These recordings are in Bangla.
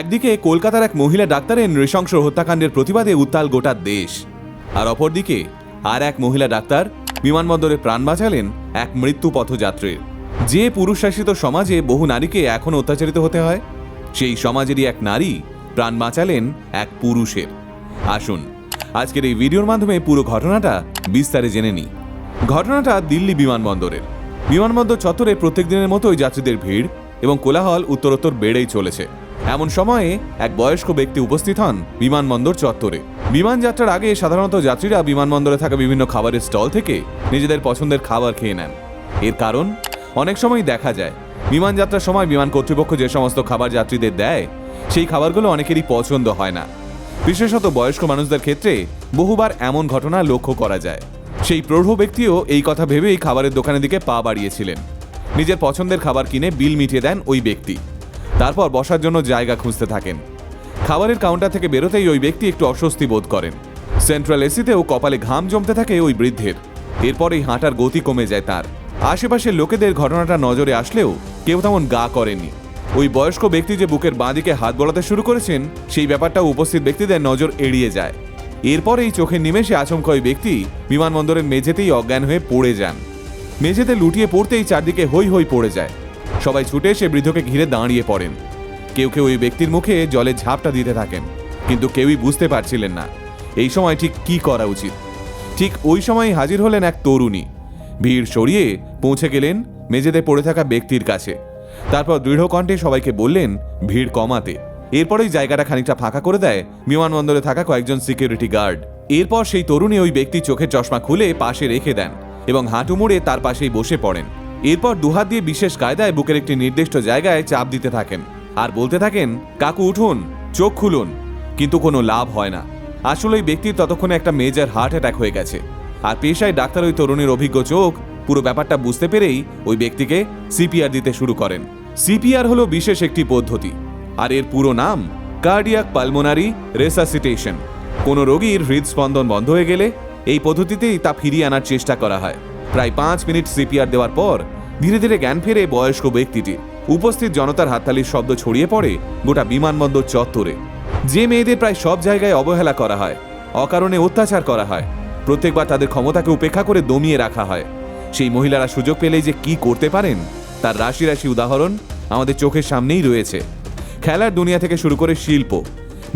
একদিকে কলকাতার এক মহিলা ডাক্তারের নৃশংস হত্যাকাণ্ডের প্রতিবাদে উত্তাল গোটা দেশ, আর অপরদিকে আর এক মহিলা ডাক্তার বিমানবন্দরে প্রাণ বাঁচালেন এক মৃত্যু পথযাত্রীর যে পুরুষ শাসিত সমাজে বহু নারীকে এখন অত্যাচারিত হতে হয়, সেই সমাজেরই এক নারী প্রাণ বাঁচালেন এক পুরুষের। আসুন, আজকের এই ভিডিওর মাধ্যমে পুরো ঘটনাটা বিস্তারে জেনে নিই। ঘটনাটা দিল্লি বিমানবন্দরের। বিমানবন্দর চত্বরে প্রত্যেক দিনের মতোই যাত্রীদের ভিড় এবং কোলাহল উত্তরোত্তর বেড়েই চলেছে। এমন সময়ে এক বয়স্ক ব্যক্তি উপস্থিত হন বিমানবন্দর চত্বরে। বিমান যাত্রার আগে সাধারণত যাত্রীরা বিমানবন্দরে থাকা বিভিন্ন খাবারের স্টল থেকে নিজেদের পছন্দের খাবার খেয়ে নেন। এর কারণ? অনেক সময় দেখা যায়, বিমান যাত্রার সময় বিমান কর্তৃপক্ষ যে সমস্ত খাবার যাত্রীদের দেয়, সেই খাবারগুলো অনেকেরই পছন্দ হয় না। বিশেষত বয়স্ক মানুষদের ক্ষেত্রে বহুবার এমন ঘটনা লক্ষ্য করা যায়। সেই প্রৌঢ় ব্যক্তিও এই কথা ভেবেই খাবারের দোকানের দিকে পা বাড়িয়েছিলেন। নিজের পছন্দের খাবার কিনে বিল মিটিয়ে দেন ওই ব্যক্তি। তারপর বসার জন্য জায়গা খুঁজতে থাকেন। খাবারের কাউন্টার থেকে বেরোতেই ওই ব্যক্তি একটু অস্বস্তি বোধ করেন। সেন্ট্রাল এসিতেও কপালে ঘাম জমতে থাকে ওই বৃদ্ধের। এরপরেই হাঁটার গতি কমে যায় তার। আশেপাশের লোকেদের ঘটনাটা নজরে আসলেও কেউ তেমন গা করেনি ওই বয়স্ক ব্যক্তি যে বুকের বাঁদিকে হাত বলাতে শুরু করেছেন, সেই ব্যাপারটা উপস্থিত ব্যক্তিদের নজর এড়িয়ে যায়। এরপরেই চোখের নিমেষে আচমকা ওই ব্যক্তি বিমানবন্দরের মেঝেতেই অজ্ঞান হয়ে পড়ে যান। মেঝেতে লুটিয়ে পড়তেই চারদিকে হই হই পড়ে যায়। সবাই ছুটে এসে বৃদ্ধকে ঘিরে দাঁড়িয়ে পড়েন। কেউ কেউ ওই ব্যক্তির মুখে জলে ঝাপটা দিতে থাকেন, কিন্তু কেউই বুঝতে পারছিলেন না এই সময় ঠিক কি করা উচিত। ঠিক ওই সময় হাজির হলেন এক তরুণী। ভিড় সরিয়ে পৌঁছে গেলেন মেঝেতে পড়ে থাকা ব্যক্তির কাছে। তারপর দৃঢ় কণ্ঠে সবাইকে বললেন, ভিড় কমাতে। এরপরেই জায়গাটা খানিকটা ফাঁকা করে দেয় বিমানবন্দরে থাকা কয়েকজন সিকিউরিটি গার্ড এরপর সেই তরুণী ওই ব্যক্তি চোখের চশমা খুলে পাশে রেখে দেন এবং হাঁটু মুড়ে তার পাশেই বসে পড়েন। এরপর দুহাত দিয়ে বিশেষ কায়দায় বুকের একটি নির্দিষ্ট জায়গায় চাপ দিতে থাকেন। আর বলতে থাকেন, কাকু, উঠুন, চোখ খুলুন। কিন্তু কোনো লাভ হয় না। আসলে ওই ব্যক্তির ততক্ষণে একটা মেজর হার্ট অ্যাটাক হয়ে গেছে। আর পেশায় ডাক্তার ওই তরুণীর অভিজ্ঞ চোখ পুরো ব্যাপারটা বুঝতে পেরেই ওই ব্যক্তিকে সিপিআর দিতে শুরু করেন। সিপিআর হলো বিশেষ একটি পদ্ধতি। আর এর পুরো নাম কার্ডিয়াক পালমোনারি রেসাসিটেশন কোনো রোগীর হৃদস্পন্দন বন্ধ হয়ে গেলে এই পদ্ধতিতেই তা ফিরিয়ে আনার চেষ্টা করা হয়। প্রায় পাঁচ মিনিট সিপিআর দেওয়ার পর ধীরে ধীরে জ্ঞান ফেরে বয়স্ক ব্যক্তিটি। উপস্থিত জনতার হাততালির শব্দ ছড়িয়ে পড়ে গোটা বিমানবন্দর চত্বরে। যে মেয়েদের প্রায় সব জায়গায় অবহেলা করা হয়, অকারণে অত্যাচার করা হয়, প্রত্যেকবার তাদের ক্ষমতাকে উপেক্ষা করে দমিয়ে রাখা হয়। সেই মহিলারা সুযোগ পেলেই যে কি করতে পারেন, তার রাশি রাশি উদাহরণ আমাদের চোখের সামনেই রয়েছে। খেলার দুনিয়া থেকে শুরু করে শিল্প,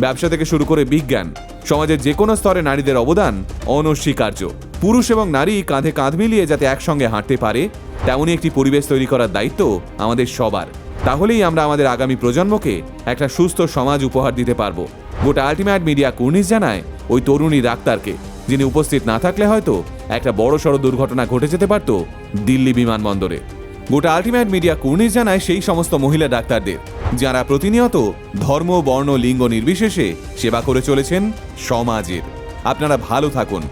ব্যবসা থেকে শুরু করে বিজ্ঞান, সমাজের যে কোনো স্তরে নারীদের অবদান অনস্বীকার্য। পুরুষ এবং নারী কাঁধে কাঁধ মিলিয়ে যাতে একসঙ্গে হাঁটতে পারে, তেমনই একটি পরিবেশ তৈরি করার দায়িত্ব আমাদের সবার। তাহলেই আমরা আমাদের আগামী প্রজন্মকে একটা সুস্থ সমাজ উপহার দিতে পারব। গোটা আলটিমেট মিডিয়া কুর্নিশ জানায় ওই তরুণী ডাক্তারকে, যিনি উপস্থিত না থাকলে হয়তো একটা বড় সড় দুর্ঘটনা ঘটে যেতে পারত দিল্লি বিমানবন্দরে। গোটা আলটিমেট মিডিয়া কুর্নিশ জানায় সেই সমস্ত মহিলা ডাক্তারদের, যারা প্রতিনিয়ত ধর্ম, বর্ণ, লিঙ্গ নির্বিশেষে সেবা করে চলেছেন সমাজের। আপনারা ভালো থাকুন।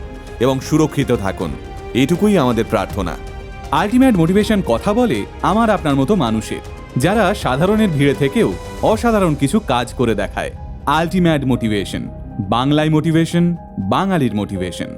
এবং সুরক্ষিত থাকুন। এটুকুই আমাদের প্রার্থনা। আলটিমেট মোটিভেশন কথা বলে আমার আপনার মতো মানুষের, যারা সাধারণের ভিড়ে থেকেও অসাধারণ কিছু কাজ করে দেখায়। আলটিমেট মোটিভেশন, বাংলায় মোটিভেশন, বাঙালির মোটিভেশন।